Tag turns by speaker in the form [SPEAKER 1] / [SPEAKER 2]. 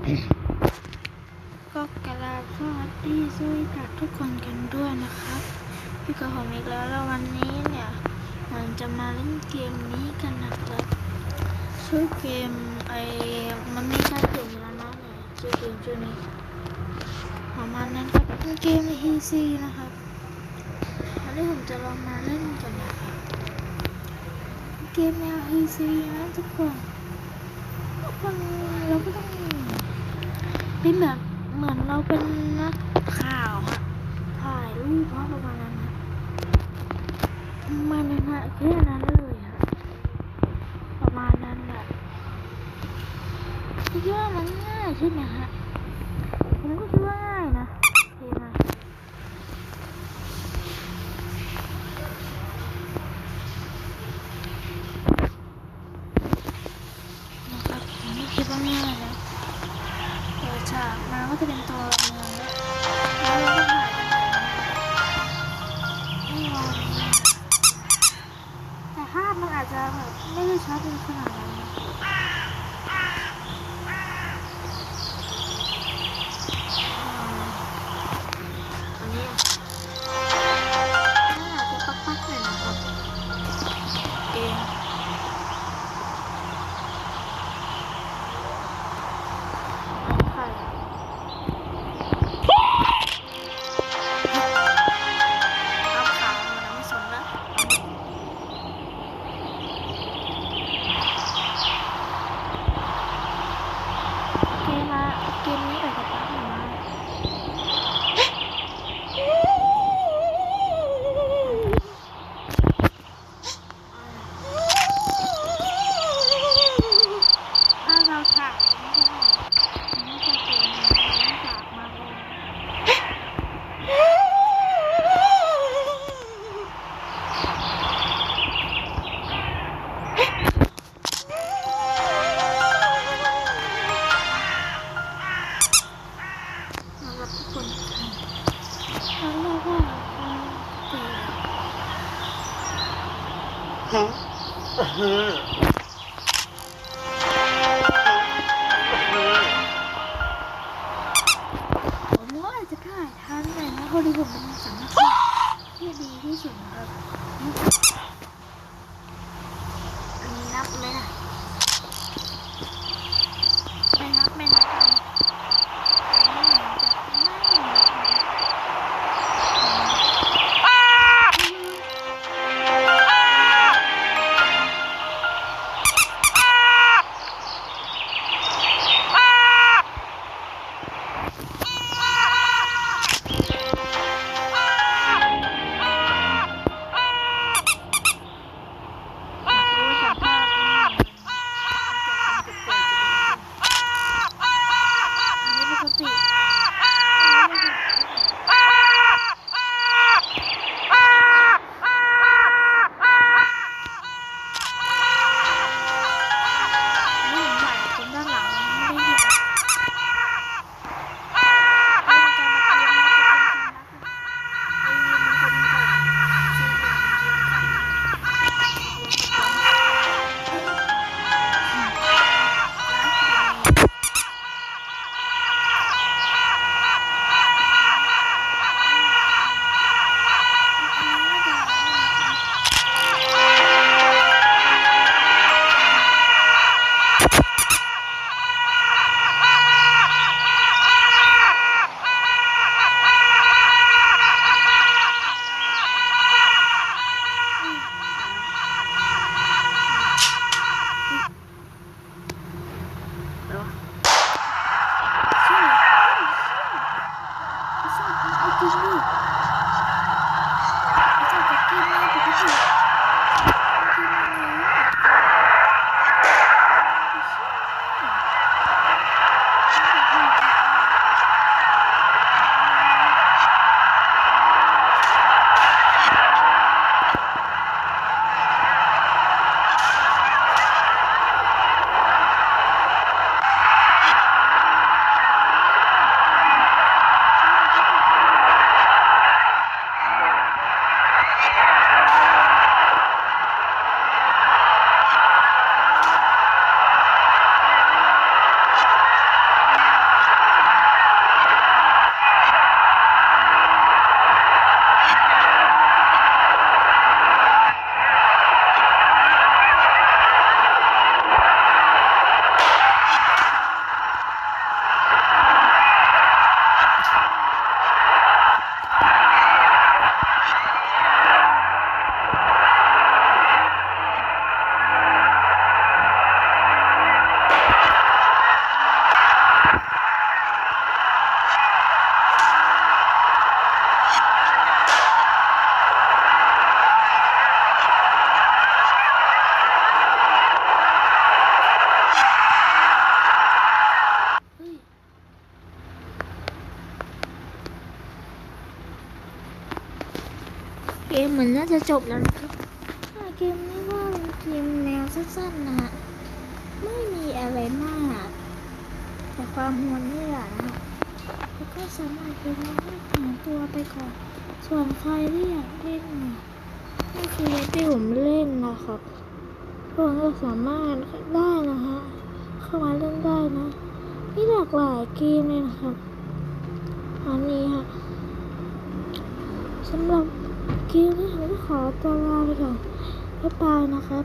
[SPEAKER 1] ก็กราบสวัสดีสวัสดีทุกคนกันด้วยนะครับพี่กับผมอีกแล้วแล้ววันนี้เนี่ยมันจะมาเล่นเกมนี้กันนะครับชื่อเกมไอ้มันไม่ใช่เกมแล้วนะเนี่ยชื่อเกมชื่อนี้ประมาณนั้นครับเป็นเกมใน PC นะครับวันนี้ผมจะลองมาเล่นกันนะครับเกมแนว PC นะทุกคนทุกคนเราก็ต้อง เป็นแบบเหมือนเราเป็นนักข่าวอะถ่ายรูปเพราะประมาณนั้นนะประมาณนั้นนะแค่นั้นเลยฮะประมาณนั้นแหละคิดว่ามันง่ายใช่ไหมฮะผมก็คิดว่าง่ายนะโอเคไหมนะครับผมก็คิดว่าง่ายนะ เปิด ฉากมาก็จะเป็นตัวเมืองแล้วเราก็ถ่ายกันแบบแต่ภาพมันอาจจะแบบไม่ได้ชัดเป็นขนาดนั้น ผมว่าจะกล้าทานแต่นะคนที่ผมเป็นสังคมที่ดีที่สุดครับ นับเลยนะ เกมเหมือนน่าจะจบแล้วนะครับอ่าเกมนี้ก็เป็นเกมแนวสั้นๆนะฮะไม่มีอะไรมาก แต่ความฮวนนี่แหละนะฮะแล้วก็สามารถเป็นว่าให้หาตัวไปก่อน ส่วนใครที่อยากเล่นเนี่ยนี่คือที่ผมเล่นนะครับพวกก็สามารถได้นะฮะเข้ามาเล่นได้นะมีหลากหลายเกมเลยนะครับอันนี้ฮะสำหรับ เกมนี้ผมก็ขอตัวลาไปก่อนบ๊ายบายนะครับ